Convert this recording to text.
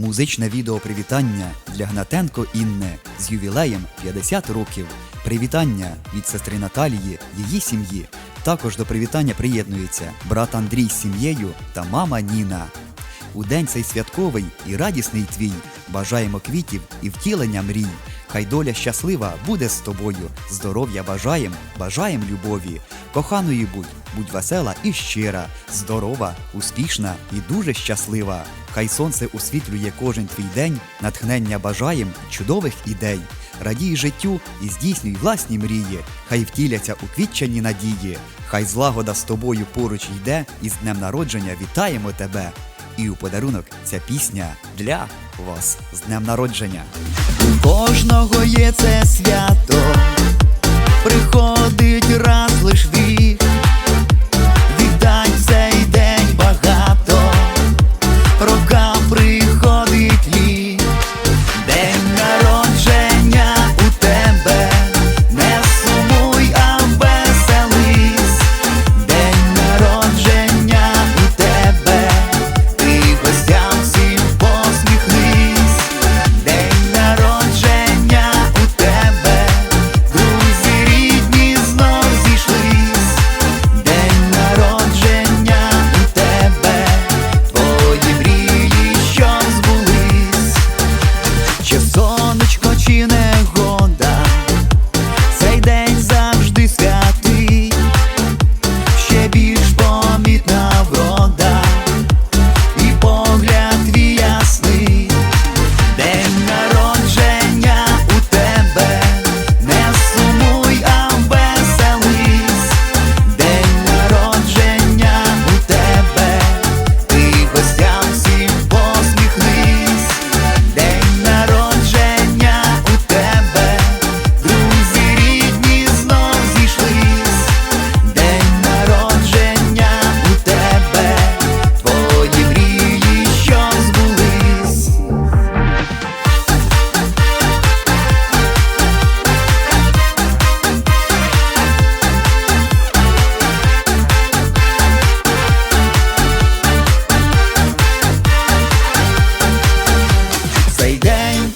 Музичне відео привітання для Гнатенко Інни з ювілеєм 50 років. Привітання від сестри Наталії, її сім'ї. Також до привітання приєднується брат Андрій з сім'єю та мама Ніна. У день цей святковий і радісний твій бажаємо квітів і втілення мрій. Хай доля щаслива буде з тобою. Здоров'я бажаєм, бажаєм любові. Коханою будь, будь весела і щира, здорова, успішна і дуже щаслива. Хай сонце освітлює кожен твій день, натхнення бажаєм чудових ідей. Радій життю і здійснюй власні мрії, хай втіляться у квітчані надії, хай злагода з тобою поруч йде, і з днем народження вітаємо тебе. І у подарунок ця пісня для вас з днем народження. У кожного є це свято, приходить раз лиш в